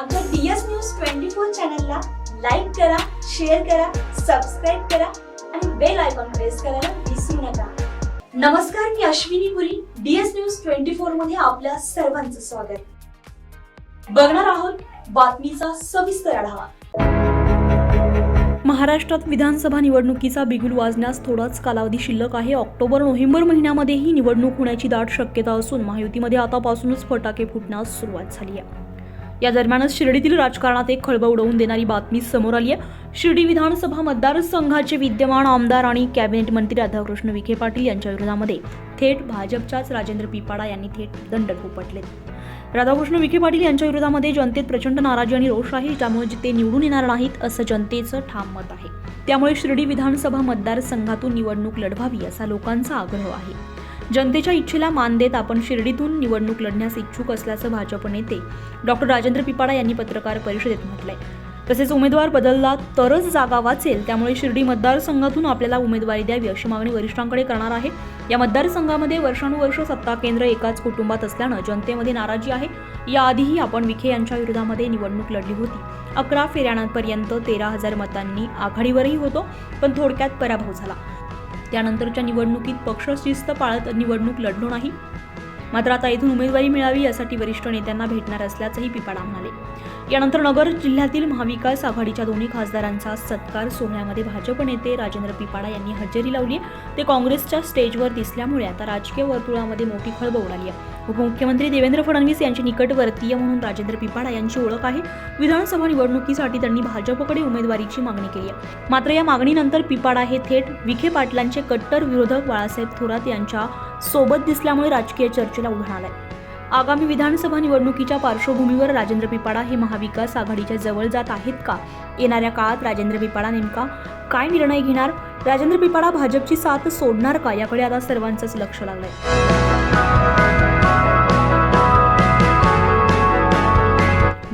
आमच्या DS news twenty four चॅनलला like करा शेअर करा सबस्क्राईब करा आणि बेल आयकॉन प्रेस करायला विसरू नका. नमस्कार मी Ashwini Puri DS news twenty फोरमध्ये आपल्या सर्वांचं स्वागत. बघणार आहोत बातमीचा सविस्तर आढावा. महाराष्ट्रात विधानसभा निवडणुकीचा बिगुल वाजण्यास थोडाच कालावधी शिल्लक आहे. ऑक्टोबर नोव्हेंबर महिन्यामध्येही निवडणूक होण्याची दाट शक्यता असून महायुतीमध्ये आतापासूनच फटाके फुटण्यास सुरुवात झाली आहे. या दरम्यानच शिर्डीतील राजकारणात एक खळबळ उडवून देणारी बातमी समोर आली आहे. शिर्डी विधानसभा मतदारसंघाचे विद्यमान आमदार आणि कॅबिनेट मंत्री राधाकृष्ण विखे पाटील यांच्या विरोधामध्ये थेट भाजपच्याच राजेंद्र पिपाडा यांनी थेट दंड उपटले राधाकृष्ण विखे पाटील यांच्या विरोधामध्ये जनतेत प्रचंड नाराजी आणि रोष आहे. ज्यामुळे ते निवडून येणार नाहीत असं जनतेचं ठाम मत आहे. त्यामुळे शिर्डी विधानसभा मतदारसंघातून निवडणूक लढवावी असा लोकांचा आग्रह आहे. जनतेच्या इच्छेला मान देत आपण शिर्डीतून निवडणूक लढण्यास इच्छुक असल्याचं भाजप नेते डॉक्टर राजेंद्र पिपाडा यांनी पत्रकार परिषदेत म्हटलंय. तसेच उमेदवार बदलला तरच जागा वाचेल त्यामुळे शिर्डी मतदारसंघातून आपल्याला उमेदवारी द्यावी अशी मागणी वरिष्ठांकडे करणार आहे. या मतदारसंघामध्ये वर्षानुवर्ष सत्ता केंद्र एकाच कुटुंबात असल्यानं जनतेमध्ये नाराजी आहे. याआधीही आपण विखे यांच्या विरोधामध्ये निवडणूक लढली होती. अकरा फेऱ्यांपर्यंत तेरा हजार मतांनी आघाडीवरही होतो पण थोडक्यात पराभव झाला. त्यानंतरच्या निवडणुकीत पक्ष शिस्त पाळत निवडणूक लढलो नाही. मात्र आता इथून उमेदवारी मिळावी यासाठी वरिष्ठ नेत्यांना भेटणार असल्याचंही पिपाडा म्हणाले. यानंतर नगर जिल्ह्यातील महाविकास आघाडीच्या दोन्ही खासदारांचा सत्कार सोहळ्यामध्ये भाजप नेते राजेंद्र पिपाडा यांनी हजेरी लावली. ते काँग्रेसच्या स्टेजवर दिसल्यामुळे आता राजकीय वर्तुळामध्ये मोठी खळबळ उडाली आहे. उपमुख्यमंत्री देवेंद्र फडणवीस यांचे निकटवर्तीय म्हणून राजेंद्र पिपाडा यांची ओळख आहे. विधानसभा निवडणुकीसाठी त्यांनी भाजपकडे उमेदवारीची मागणी केली आहे. मात्र या मागणीनंतर पिपाडा हे थेट विखे पाटलांचे कट्टर विरोधक बाळासाहेब थोरात यांच्या सोबत दिसल्यामुळे राजकीय चर्चेला उधाण आलंय. आगामी विधानसभा निवडणुकीच्या पार्श्वभूमीवर राजेंद्र पिपाडा हे महाविकास आघाडीच्या जवळ जात आहेत का? येणाऱ्या काळात राजेंद्र पिपाडा नेमका काय निर्णय घेणार? राजेंद्र पिपाडा भाजपची साथ सोडणार का? याकडे आता सर्वांचंच लक्ष लागलंय.